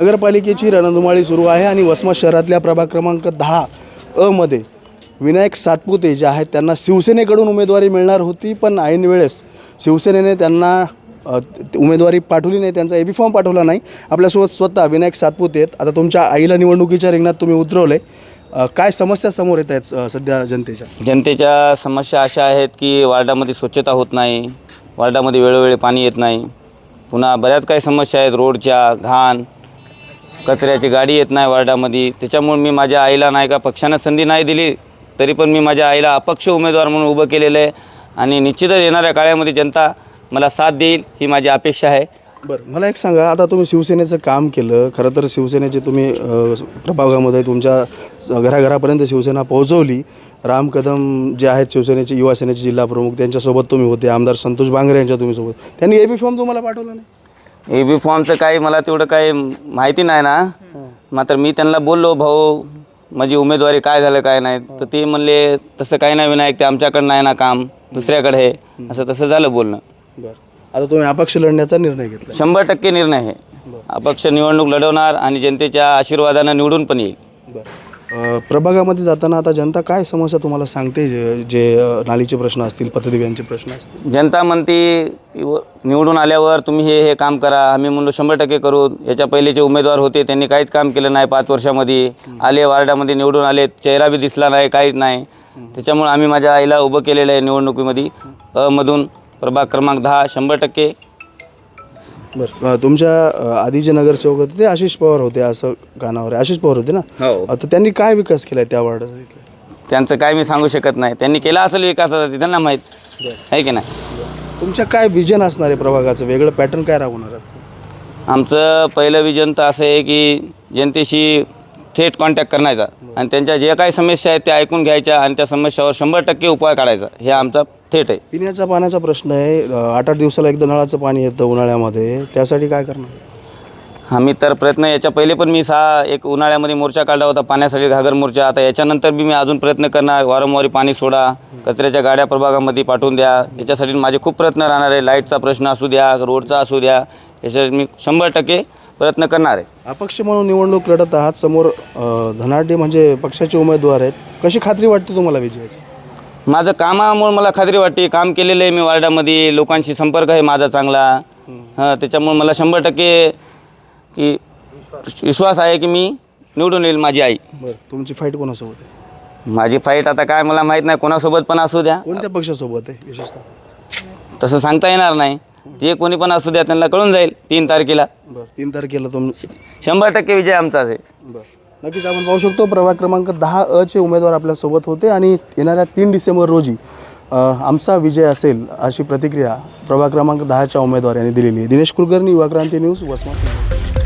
नगरपालिकेची रणधुमाळी सुरू आहे आणि वसमत शहरातल्या प्रभाग क्रमांक दहा अमध्ये विनायक सातपुते जे आहेत त्यांना शिवसेनेकडून उमेदवारी मिळणार होती पण ऐन वेळेस शिवसेनेने त्यांना उमेदवारी पाठवली नाही त्यांचा एबी फॉर्म पाठवला नाही. आपल्यासोबत स्वतः विनायक सातपुते आहेत. आता तुमच्या आईला निवडणुकीच्या रिंगणात तुम्ही उतरवले काय समस्या समोर येत आहेत सध्या जनतेच्या? जनतेच्या समस्या अशा आहेत की वार्डामध्ये स्वच्छता होत नाही वार्डामध्ये वेळोवेळी पाणी येत नाही. पुन्हा बऱ्याच काही समस्या आहेत रोडच्या घाण. कचऱ्याची गाडी येत नाही वार्डामध्ये. त्याच्यामुळे मी माझ्या आईला नाही का पक्षानं संधी नाही दिली तरी पण मी माझ्या आईला अपक्ष उमेदवार म्हणून उभं केलेलं आहे. आणि निश्चितच येणाऱ्या काळामध्ये जनता मला साथ देईल ही माझी अपेक्षा आहे. बरं मला एक सांगा आता तुम्ही शिवसेनेचं काम केलं खरं तर शिवसेनेचे तुम्ही प्रभागामध्ये तुमच्या घराघरापर्यंत शिवसेना पोहोचवली. राम कदम जे आहेत शिवसेनेचे युवा सेनेचे त्यांच्यासोबत तुम्ही होते. आमदार संतोष बांगरे यांच्या तुम्ही सोबत. त्यांनी ए बी फॉर्म तुम्हाला पाठवला नाही? ए बी फॉर्मचं काही मला तेवढं काही माहिती नाही ना. मात्र मी त्यांना बोललो भाऊ माझी उमेदवारी काय झालं काय नाही. तर ते म्हणले तसं काही नाही विनायक ते आमच्याकडं नाही ना काम दुसऱ्याकडे आहे. असं तसं झालं बोलणं. बरं. आता तुम्ही अपक्ष लढण्याचा निर्णय घेतला. शंभर टक्के निर्णय आहे. अपक्ष निवडणूक लढवणार आणि जनतेच्या आशीर्वादानं निवडून पण येईल. बरं. प्रभागामध्ये जाताना आता जनता काय समस्या तुम्हाला सांगते? जे जे नालीचे प्रश्न असतील पथदिव्यांचे प्रश्न असतील? जनता म्हणते की व- निवडून आल्यावर तुम्ही हे हे काम करा आम्ही म्हणलो शंभर टक्के करू. याच्या पहिलेचे उमेदवार होते त्यांनी काहीच काम केलं नाही पाच वर्षामध्ये. आले वार्डामध्ये निवडून आले चेहरा बी दिसला नाही काहीच नाही. त्याच्यामुळे आम्ही माझ्या आईला उभं केलेलं आहे निवडणुकीमध्ये. अमधून प्रभाग क्रमांक दहा शंभर टक्के. बरं. तुमच्या आधी जे नगरसेवक होते ते आशिष पवार होते असं गाणावर आहे. आशिष पवार होते ना? हो. आता त्यांनी काय विकास केला त्या वार्डाचा इथला? त्यांचं काय मी सांगू शकत नाही. त्यांनी केला असेल विकासाचा ते त्यांना माहीत. आहे की नाही? तुमच्या काय विजन असणार आहे प्रभागाचं? वेगळं पॅटर्न काय आहे? आमचं पहिलं विजन तर असं आहे की जनतेशी थेट कॉन्टॅक्ट करण्याचा. आणि त्यांच्या जे काही समस्या आहेत त्या ऐकून घ्यायच्या आणि त्या समस्यावर शंभर टक्के उपाय काढायचा. हे आमचा थेट आहे. पिण्याच्या पाण्याचा प्रश्न आहे. आठ आठ दिवसाला एकदा नळाचं पाणी येतं उन्हाळ्यामध्ये. त्यासाठी काय करणार? आम्ही तर प्रयत्न याच्या पहिले पण मी सहा एक उन्हाळ्यामध्ये मोर्चा काढला होता पाण्यासाठी घागर मोर्चा. आता याच्यानंतर बी मी अजून प्रयत्न करणार वारंवारी पाणी सोडा कचऱ्याच्या गाड्या प्रभागामध्ये पाठवून द्या. याच्यासाठी माझे खूप प्रयत्न राहणार आहे. लाईटचा प्रश्न असू द्या रोडचा असू द्या याच्यासाठी मी शंभर टक्के प्रयत्न करणार आहे. अपक्ष म्हणून निवडणूक लढत आहात. समोर अ, धनाढ्य म्हणजे पक्षाचे उमेदवार आहेत. कशी खात्री वाटते तुम्हाला विजयाची? माझं कामामुळे मला खात्री वाटते काम केलेलं आहे मी वार्डामध्ये लोकांशी संपर्क आहे माझा चांगला. हां त्याच्यामुळे मला शंभर टक्के की विश्वास आहे की मी निवडून येईल माझी आई. बरं तुमची फाईट कोणासोबत आहे? माझी फाईट आता काय मला माहीत नाही कोणासोबत पण असू द्या. कोणत्या पक्षासोबत आहे विशेषतः? तसं सांगता येणार नाही. जे कोणी पण असू द्या त्यांना कळून जाईल तीन तारखेला. बरं तीन तारखेला तुम शंभर टक्के विजय आमचाच आहे. बरं. नक्कीच आपण पाहू शकतो प्रभाग क्रमांक दहा अ चे उमेदवार आपल्यासोबत होते आणि येणाऱ्या तीन डिसेंबर रोजी आमचा विजय असेल अशी प्रतिक्रिया प्रभाग क्रमांक दहाच्या उमेदवार यांनी दिलेली आहे. दिनेश कुलकर्णी युवा क्रांती न्यूज वसमत